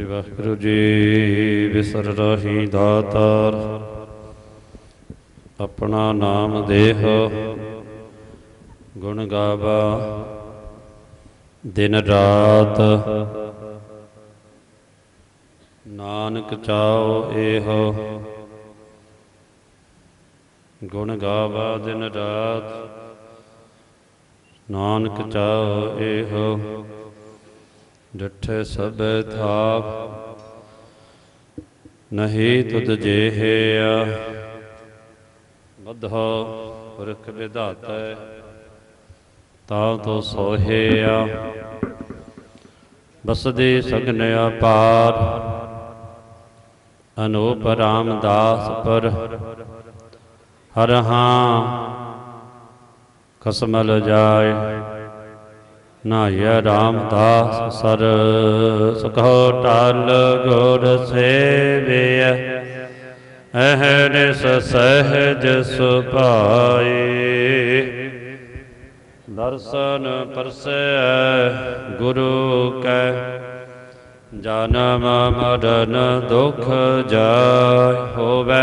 ਸ੍ਰੀ ਵਾਹਿਗੁਰੂ ਜੀ ਵਿਸਰ ਰਹੀ ਦਾਤਾਰ ਆਪਣਾ ਨਾਮ ਦੇਹ, ਗੁਣ ਗਾਵਾ, ਦਿਨ ਰਾਤ। ਨਾਨਕ ਚਾਓ ਇਹੋ ਗੁਣ ਗਾਵਾ ਦਿਨ ਰਾਤ। ਨਾਨਕ ਚਾਓ ਇਹੋ ਡਿਠੇ ਸਭੇ ਥਾਪ, ਨਹੀਂ ਤੁਧ ਜਿਹਿਆ ਬਧੋ ਪੁਰਖ ਵਿਧਾਤੈ, ਤਾ ਤੋ ਸੋਹਿਆ ਬਸਦੇ ਸਗਨ ਅਪਾਰ, ਅਨੂਪ ਰਾਮਦਾਸ ਪਰ, ਹਰ ਹਾਂ ਕਸਮਲ ਜਾਏ। ਨਾਇਆ ਰਾਮਦਾਸ ਸਰ, ਸੁਖੋ ਟਲ ਗੁਰ ਸੇਵਿਆ ਅਹਰਿਸ ਸਹਿਜ ਸੁਭਾਏ ਦਰਸ਼ਨ ਪਰਸੈ ਗੁਰੂ ਕੈ। ਜਨਮ ਮਰਨ ਦੁਖ ਜਾਇ ਹੋਵੇ।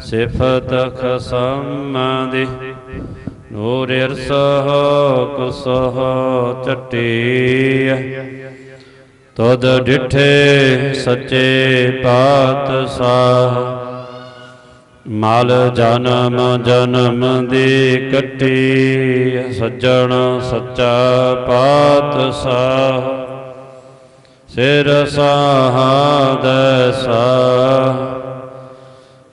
ਸਿਫਤ ਖਸਮਦੀ ਨੂਰ ਇਰਸਹ ਕੁਸਹ ਚਟੀ ਤਦ ਡਿਠੇ ਸੱਚੇ ਪਾਤਸ਼ਾਹ ਮਲ ਜਨਮ ਜਨਮ ਦੀ ਕੱਟੀ, ਸੱਜਣ ਸੱਚਾ ਪਾਤਸ਼ਾਹ ਸਿਰ ਸਾਹਦਸਾ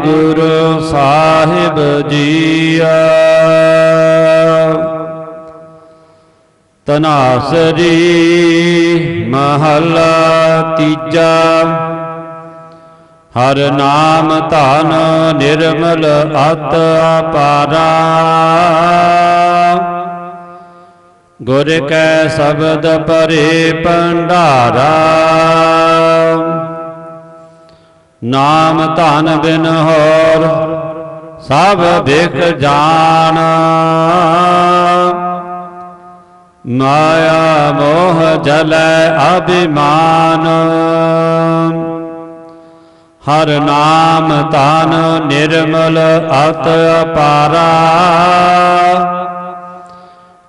ਵਾਹਿਗੁਰੂ ਸਾਹਿਬ ਜੀਆ। ਤਨਾਸਰੀ ਮਹਲਾ ਤੀਜਾ। ਹਰ ਨਾਮ ਧਨ ਨਿਰਮਲ ਅਤ ਅਪਾਰਾ। ਗੁਰ ਕੈ ਸ਼ਬਦ ਪਰੇ ਭੰਡਾਰਾ। ਨਾਮ ਧਨ ਬਿਨ ਹੋਰ, ਸਭ ਵਿਖ ਜਾਣ ਮਾਇਆ ਮੋਹ ਜਲੈ ਅਭਿਮਾਨ। ਹਰ ਨਾਮ ਧਨ ਨਿਰਮਲ ਅਤ ਅਪਾਰਾ।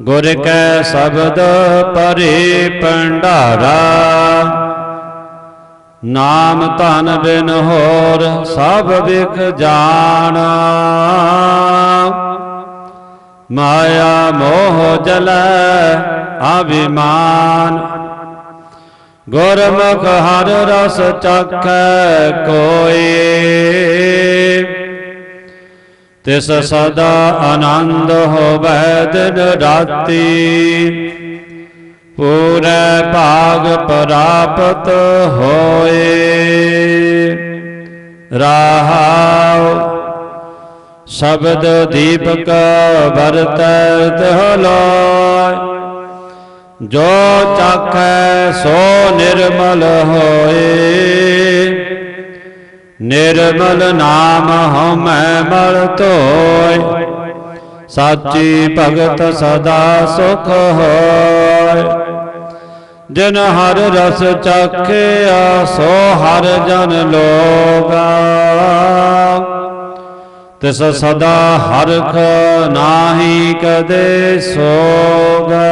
ਗੁਰ ਕੈ ਸ਼ਬਦ ਪਰੇ ਭੰਡਾਰਾ। ਨਾਮ ਧਨ ਬਿਨ ਹੋਰ ਸਭ ਵਿਖ ਜਾਣ। ਮਾਇਆ ਮੋਹ ਜਲੈ ਅਭਿਮਾਨ। ਗੁਰਮੁਖ ਹਰ ਰਸ ਚਖੈ ਕੋਏ ਤਿਸ ਸਦਾ ਆਨੰਦ ਹੋਵੈ ਦਿਨ ਰਾਤੀ। ਪੂਰੇ ਭਾਗ ਪ੍ਰਾਪਤ ਹੋਏ। ਰਾਹਾਉ ਸ਼ਬਦ ਦੀਪਕ ਵਰਤੈ ਤਹਲੋਇ। ਜੋ ਚਾਖੈ ਸੋ ਨਿਰਮਲ ਹੋਏ। ਨਿਰਮਲ ਨਾਮ ਹਮੈ ਮਲ ਧੋਇ। ਸਾਚੀ ਭਗਤ ਸਦਾ ਸੁਖ ਹੋਇ। ਜਿਨ ਹਰ ਰਸ ਚਾਖਿਆ ਸੋ ਹਰ ਜਨ ਲੋਗਾ। ਤਿਸ ਸਦਾ ਹਰਖ ਨਾਹੀ ਕਦੇ ਸੋਗਾ।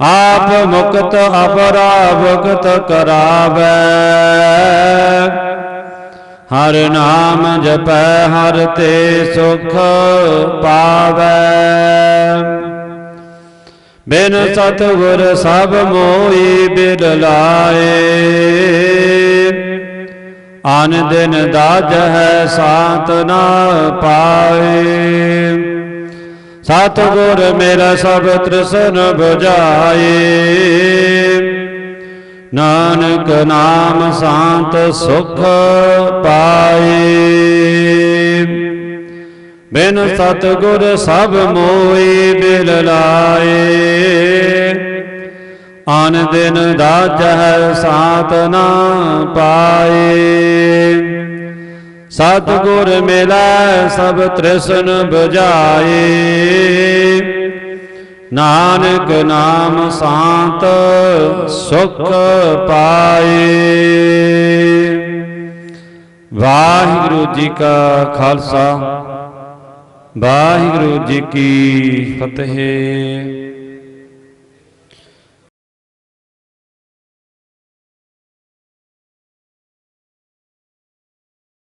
ਆਪ ਮੁਕਤ ਅਪਰਾ ਭੁਗਤ ਕਰਾਵੇ। ਹਰ ਨਾਮ ਜਪੈ, ਹਰ ਤੇ ਸੁਖ ਪਾਵੇ। ਬਿਨ ਸਤਗੁਰ ਸਭ ਮੋਈ ਬਿਲ ਲਾਏ। ਆਨ ਦਿਨ ਦਾਜ ਹੈ ਸਾਤ ਨਾ ਪਾਏ। ਸਤਗੁਰ ਮੇਰਾ ਸਭ ਤ੍ਰਿਸ਼ਨ 부ਝਾਏ ਨਾਨਕ ਨਾਮ ਸ਼ਾਂਤ ਸੁਖ ਪਾਏ। ਬਿਨ ਸਤਗੁਰ ਸਭ ਮੋਈ ਬਿਲ ਲਾਏ ਆਨ ਦਿਨ ਦਾਜਹਿ ਸਾਤ ਨਾ ਪਾਏ। ਸਤਗੁਰ ਮਿਲੈ ਸਭ ਤ੍ਰਿਸ਼ਨ 부ਝਾਏ ਨਾਨਕ ਨਾਮ ਸ਼ਾਂਤ ਸੁਖ ਪਾਏ। ਵਾਹਿਗੁਰੂ ਜੀ ਕਾ ਖਾਲਸਾ। ਵਾਹਿਗੁਰੂ ਜੀ ਕੀ ਫਤਿਹ।